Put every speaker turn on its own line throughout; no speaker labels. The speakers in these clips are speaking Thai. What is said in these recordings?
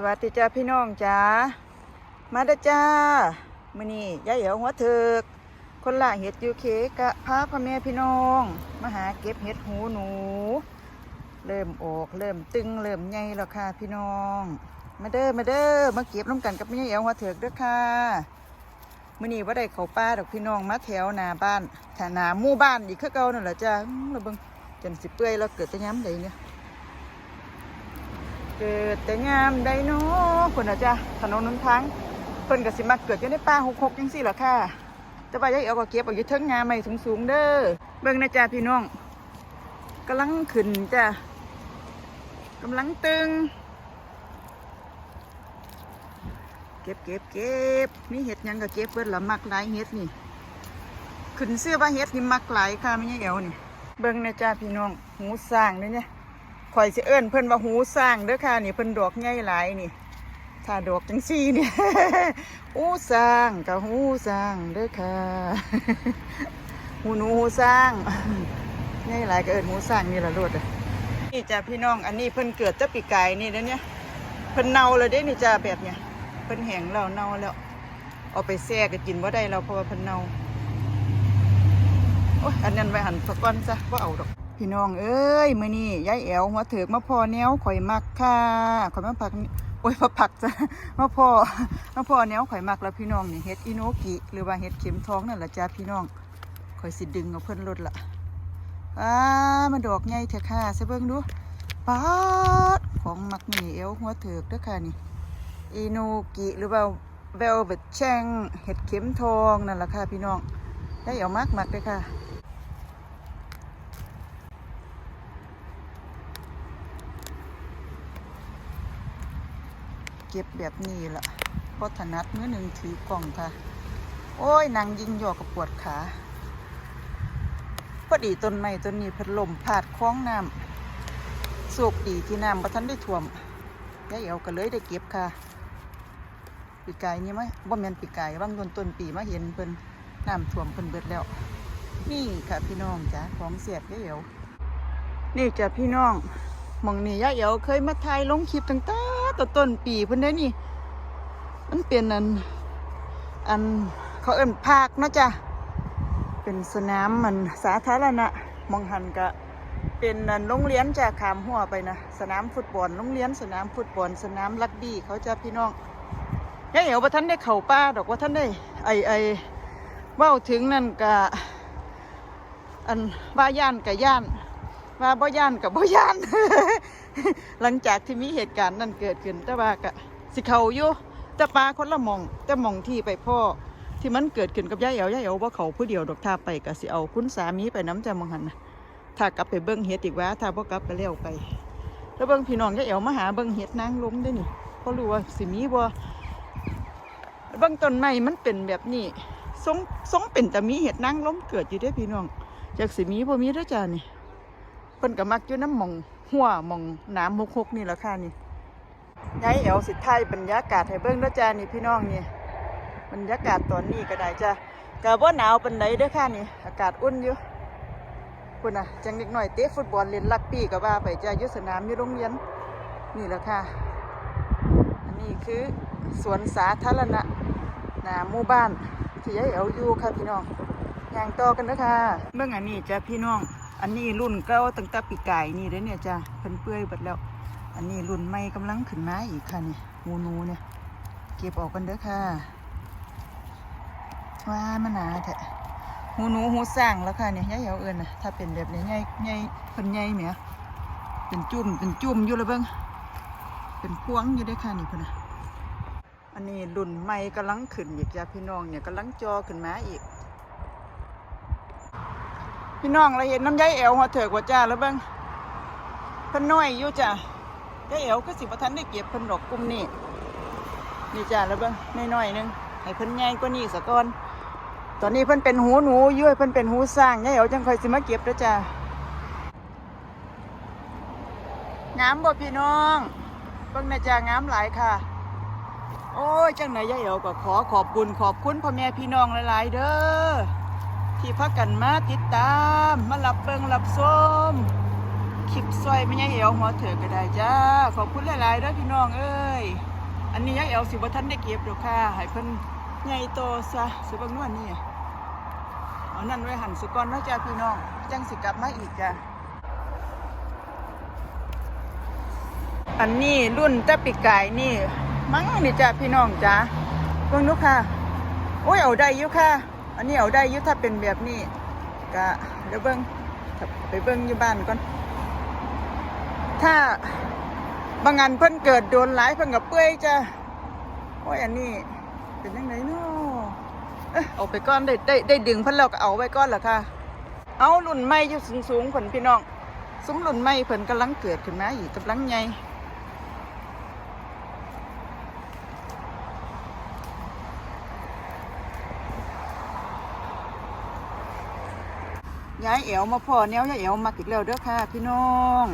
สวัสดีจ้าพี่น้องจ้ามาเด้จ้ามื้อนี้ยายเอ๋วหัวเถิกคนละเห็ดยูเคกะพาพ่อแม่พี่น้องมาหาเก็บเห็ดหูหนู เริ่มออกเริ่มตึงเริ่มใหญ่แล้วค่ะพี่น้อง มาเด้อมาเด้อมาเก็บน้ำกันกับแม่ยายเอ๋วหัวเถิกด้อค่ะมื้อนี้ว่าได้เขาป่าดอกพี่น้องมาแถวหนาบ้านแถวหนาหมู่บ้านอีกคือเก่านั่นแหละจ้าเราเบิ่งจนสิเปื่อยแล้วเกิดแต่ย้ำใดเนี่ย เกิดแต่งามไดโนคนน่ะจ้ะถนนหนทางเพิ่นก็สิมาเกิดอยู่ในป่าหกหกจังซี่ล่ะค่ะแต่ว่ายายเอาก็เก็บเอาอยู่เทิงงาใหม่สูงๆเด้อเบิ่งนะจ้ะพี่น้องกำลังขึ้นจ้ะกำลังตึง เก็บเก็บเก็บมีเห็ดยังก็เก็บเบิดละมักหลายเห็ดนี่ขึ้นเสื้อว่าเห็ดนี่มักหลายค่ะไม่ใช่เอวนี่เบิ่งนะจ้ะพี่น้องหูสร้างเด้อเนี่ย ข่อยสิเอิ้นเพิ่นว่าหูสร้างเด้อค่ะนี่เพิ่นดอกใหญ่หลายนี่ถ้าดอกจังซี่เนี่ยหูสร้างกับหูสร้างเด้อค่ะหูหนูหูสร้างใหญ่หลายก็เอิ้นหูสร้างนี่ล่ะโลดอะนี่จ้ะพี่น้องอันนี้เพิ่นเกิดแตะปีกายนี่เด้อเนี่ยเพิ่นเน่าเลยเด้นี่จ้ะแบบเนี้ยเพิ่นแห้งแล้วเน่าแล้วเอาไปแช่ก็กินบ่าได้แล้วเพราะว่าเพิ่นเน่าโอ้ยอันนั้นไว้หันสะก้อนซะว่าเอาดอก พี่น้องเอ้ยมื้อนี้ยายแอวหัวเถิกมาพอแนวข่อยมักค่ะข่อยมาผักโอ้ยมาผักจ้ะมาพอมาพอแนวข่อยมักแล้วพี่น้องนี่เฮ็ดอิโนกิหรือว่าเฮ็ดเข็มทองนั่นละจ้าพี่น้องข่อยสิดึงเอาเพิ่นลดละอ้ามันดอกใหญ่เถอะค่ะซะเบิ่งดูป๊าดของมักนี่แอวหัวเถิกเด้อค่ะนี่อิโนกิหรือว่าเวลเวตแชงเห็ดเข็มทองนั่นละค่ะพี่น้องได้เอามากมักเลยค่ะ เก็บแบบนี้ละพราะถนัดมือหนึ่งถือกล่องค่ะ โอ้ยนางยิงหยอกกับปวดขาพอดีต้นไม้ต้นนี้พัดลมพาดคล้องน้ำโศกดีที่น้ำประทันได้ท่วมยายเอวก็เลยได้เก็บค่ะ ปีกายนี่ไหมบ่แม่นปีกายบางต้นต้นปีมาเห็นเพิ่นน้ำท่วมเพิ่นเบิดแล้ว นี่ค่ะพี่น้องจ้าของเสียบยายเอ๋วนี่จ้ะพี่น้องมองนี่ยายเอ๋วเคยมาถ่ายลงคลิปตั้งแต่ ต้นต้นปีเพิ่นได้นี่ มันเป็นอัน อันเขาเอิ้นภาคนะจ้ะเป็นสนามมันสาธารณะมองหันกะเป็นโรงเรียนจ้ะขามหัวไปนะสนามฟุตบอลโรงเรียนสนามฟุตบอลสนามรักบี้เขาจะพี่น้องยายเอ๋วว่าท่านได้เข่าป้าดอกว่าท่านได้ไอไอว้าถึงนั่นกะอันว่าย่านกะย่านว่าบ่ย่านกับบ่ย่าน หลังจากที่มีเหตุการณ์นั้นเกิดขึ้น แต่ว่ากะสิเขาอยู่แต่ปลาคนละมอง แต่มองที่ไปพ่อที่มันเกิดขึ้นกับยายเอ๋วยายเอ๋วว่าเขาผู้เดียวดอกท่าไปกะสิเอาคุณสามีไปน้ำจมองหันนะถ้ากลับไปเบิ้งเฮ็ดอีกว่าถ้าบ่กลับไปเลี้ยวไป แล้วเบิ้งพี่น้องยายเอ๋วมาหาเบิ้งเฮ็ดนางล้มได้นี่เพราะรู้ว่าสิมีบ่เบิ้งต้นไม้มันเป็นแบบนี้ทรงทรงเป็นแต่มีเห็ดนางล้มเกิดอยู่เด้พี่น้องจากสิมีบ่มีเด้อจ้านี่เพิ่นก็มักอยู่น้ำมอง หัวมองน้ำหกหกนี่แหละค่ะนี่ยายเอวสิไทยบรรยากาศให้เบิ่งด้อจ้านี่พี่น้องนี่บรรยากาศตอนนี้ก็ได้จ้ะก็บ่หนาวเปานใดเด้อค่ะนี่ อากาศอุ่นอยู่พุ่นน่ะจังเด็กหน้อยเตะฟุตบอลเล่นลักปี้ก็ว่าไปจ้ะยู่สนามยู่โรงเรียนนี่แหละค่ะ อันนี้คือสวนสาธารณะหนาหมู่บ้านที่ยายเอวอยู่ค่ะพี่น้องย่างต่อกันเด้อค่ะเบิ่งอันนี้จ้ะพี่น้อง อันนี้รุ่นเก่าตั้งแต่ปีกายนี่เด้เนี่ยจ้ะเพิ่นเปื่อยเบิดแล้ว อันนี้รุ่นใหม่กำลังขึ้นมาอีกค่ะนี่หูหนูเนี่ยเก็บออกกันเด้อค่ะว้ามันหนาแท้หูหนูหูสร้างแล้วค่ะเนี่ยยายเอาเอิญนะถ้าเป็นแบบนี้ใหญ่ใหญ่เพิ่นใหญ่เหมียเป็นจุ่มเป็นจุ่มอยู่เลยเบิ่งเป็นพวงอยู่เด้อค่ะนี่เพิ่นน่ะอันนี้รุ่นใหม่กำลังขึ้นอีกจ้ะพี่น้องเนี่ยกำลังจอขึ้นมาอีก พี่น้องเราเห็นน้ำยายแอวหัวเถิกว่าจ้าแล้วบ้างเพิ่นน้อยอยู่จ้ะยายแอวก็สิบทันได้เก็บเพิ่นดอกกลุ่มนี่นี่จ้าแล้วบ้างน้อยๆหนึงให้เพิ่นใหญ่กว่านี้สะก่อนตอนนี้เพิ่นเป็นหูหนูอย้ยเพิ่นเป็นหูสร้างยายแอวจังคอยสิมาเก็บแล้วจ้างามบ่พี่น้องเบิ่งนะจ้างามหลายค่ะ โอ้ยจังไหนยายแอวก็ขอขอบบุญขอบคุณพ่อแม่พี่น้องหลายๆเด้อ ที่พักกันมาติดตามมารับเบิงรับชมคลิปซอยไม่ยายเอวหัวเถือก็ได้จ้า ขอบคุณหลายๆด้อพี่น้องเอ้ย อันนี้ยายเอวสิบ่ทันได้เก็บดอกค่ะให้เพิ่นใหญ่โตซะสิเบิ่งนวลนี่เอานั่นไว้หั่นสุก่อนะจ้าพี่น้อง จังสิกลับมาอีกจ้าอันนี้รุ่นตะปีกายนี่ มั้งนี่จ้าพี่น้องจ้าเบิ่งดูค่ะโอ้ยเอาได้อยู่ค่ะ อันนี้เอาได้ยู่ถ้าเป็นแบบนี้ก็เดี๋ยวเบิ่งไปเบิ่งอยู่บ้านก่อน ถ้าบางงานเพิ่นเกิดโดนหลายเพิ่นกับเปื่อยจะโอ้ยอันนี้เป็นยังไงเนาะเอาไปก้อนได้ได้ได้ดึงเพิ่นแล้วก็เอาไว้ก้อนเหรอคะเอารุ่นใหม่อยู่สูงสูงๆเพิ่นพี่น้อง ซุ้มรุ่นใหม่เพิ่นกำลังเกิดขึ้นมาอีกกำลังใหญ่ ย้ายเอวมาพ่อแนวย้ายเอวมาอีกแล้วเด้อค่ะ พี่น้อง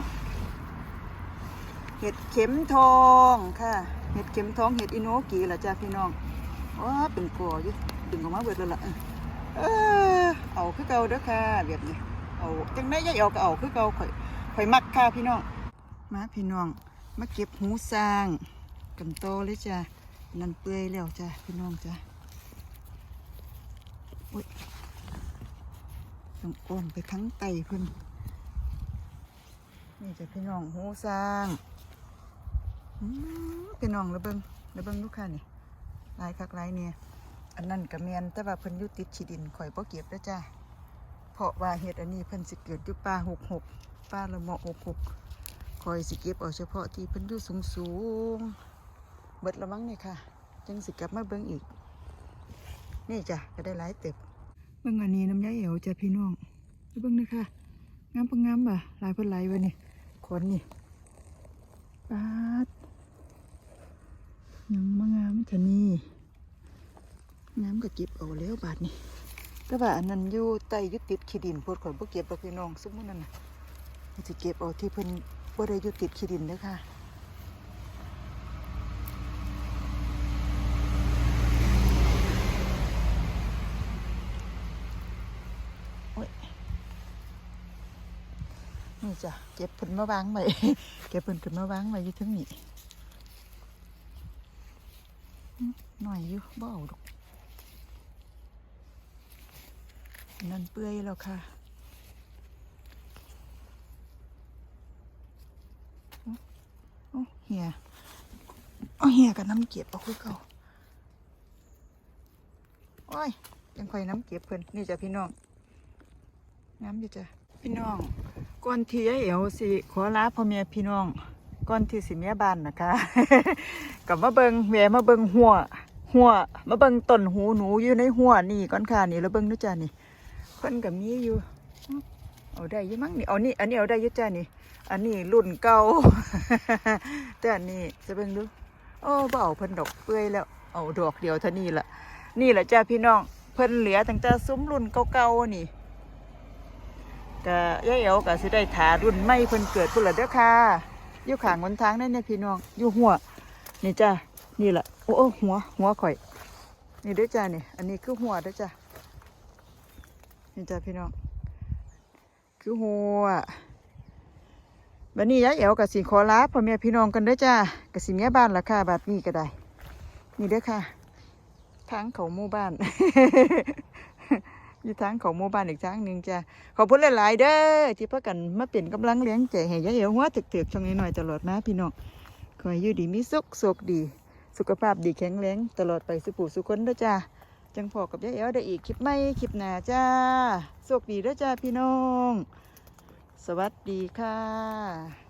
เห็ดเข็มทองค่ะ เห็ดเข็มทองเห็ดอิโนกีล่ะจ้าพี่น้องว้าเป็นกออยู่ดึงออกมาเบิดแล้วล่ะเออเอาคือเก่าเด้อค่ะแบบนี้เอาจังได้ยายเอาก็เอาคือเก่าข่อยข่อยมักค่ะพี่น้อง มาพี่น้องมาเก็บหูสร้างกันโตเลยจ้านั่นเปื่อยแล้วจ้าพี่น้องจ้าอุ้ย ต้องอ้อมไปทั้งไตเพิ่นนี่จะพี่น้องหูสร้างอพี่น้องระเบิงระเบิงลูกค้านี่ลายคักลายเนี่ยอันนั้นกระเมียนแต่ว่าเพิ่นยุติดขีดินข่อยบ่เก็บแล้วจ้าเพราะว่าเห็ดอันนี้เพิ่นสิเกิดอยู่ป่าหกหกป่าละเมาะหกหกข่อยสิเก็บเอาเฉพาะที่เพิ่นอยู่สูงสูงเบิดละมั้งนี่ค่ะ จังสิกลับมาเบิ่งอีก นี่จ้ะก็ได้หลายเต็บ เบิ่งอันนี้น้ำยาเอวจ้ะพี่น้องไปเบิ่งนี่ค่ะงามปะงามบ่ะลายเพิ่นลายวะนี่ขนนี่ปาดยังมางามทะนี่งามก็เก็บเอาแล้วบาดนี่แต่ว่าอันนั้นอยู่ใต้ยุติดขี้ดินโพดข่อยบ่เก็บดอกพี่น้องสมมุตินั่นน่ะเก็บเอาที่เพิ่นบ่ได้ยู่ติดขี้ดินเด้อค่ะโอ้ย นี่ จ้ะเก็บพิ่นมาวางไว้เก็บพิ่นขึ้นมาวางไว้อยู่ทั้งนี้อื้อหน่อยอยู่บ่เอาดอกนั่นเปื่อยแล้วค่ะอ๋อโอ้เหียเอาเหียกับน้ำเก็บเอาคือเก่าโอ้ยยังค่อยน้ำเก็บเพิ่นนี่จ้ะพี่น้องน้ำอยู่จ้ะพี่น้อง ก่อนที่ยายเอ๋วสิขอลาพ่อแม่พี่น้องก่อนที่สิเมียบ้านนะคะกับมาเบิงแหวมาเบิงหัว หัว มาเบิงต้นหูหนูอยู่ในหัวนี่ก่อนค่ะนี่แล้วเบิงนู้จ้านี่เพิ่นกับมีอยู่เอาได้ยี่มั้งนี่เอานี่อันนี้เอาได้ยี่จ้านี่ อันนี้รุ่นเก่าแต่อันนี้จะเบิงดูโอ้บ่เอาเพิ่นดอกเปื่อยแล้ว เอาดอกเดียวเท่านี้ละนี่แหละจ้าพี่น้องเพิ่นเหลือตั้งแต่ซุ้มรุ่นเก่าๆนี่ ก็ยายเอ๋วก็สิได้ถารุ่นไม่เพิ่นเกิดพุ่นละเด้อค่ะอยู่ข้างบนทางนั่นเนี่ยพี่น้องอยู่หัว นี่จ้านี่แหละโอ้โอ้หัว หัวข่อย นี่เด้อจ้านี่ อันนี้คือหัวเด้อจ้านี่จ้าพี่น้อง คือหัวบัดนี้ยายเอ๋วกับสิขอลาพ่อแม่พี่น้องกันเด้อจ้ากับสิเมียบ้านละค่ะบัดนี้ก็ได้ นี่เด้อค่ะทางเขาหมู่บ้าน อยู่ทางของหมู่บ้านอีกทางหนึ่งจ้ะขอบคุณหลาย ๆ เด้อที่พากันมาเป็นกำลังเลี้ยงใจให้ยายเอ๋วหัวถึกๆช่องนี้หน่อยตลอดนะพี่น้องขอให้อยู่ดีมีสุขสุขดี สุขภาพดีแข็งแรงตลอดไปสุขสุขคนเด้อจ้าจังพอกับยายเอ๋วได้อีกคลิปไม่คลิปหน้าจ้าสุขดีเด้อจ้าพี่น้อง สวัสดีค่ะ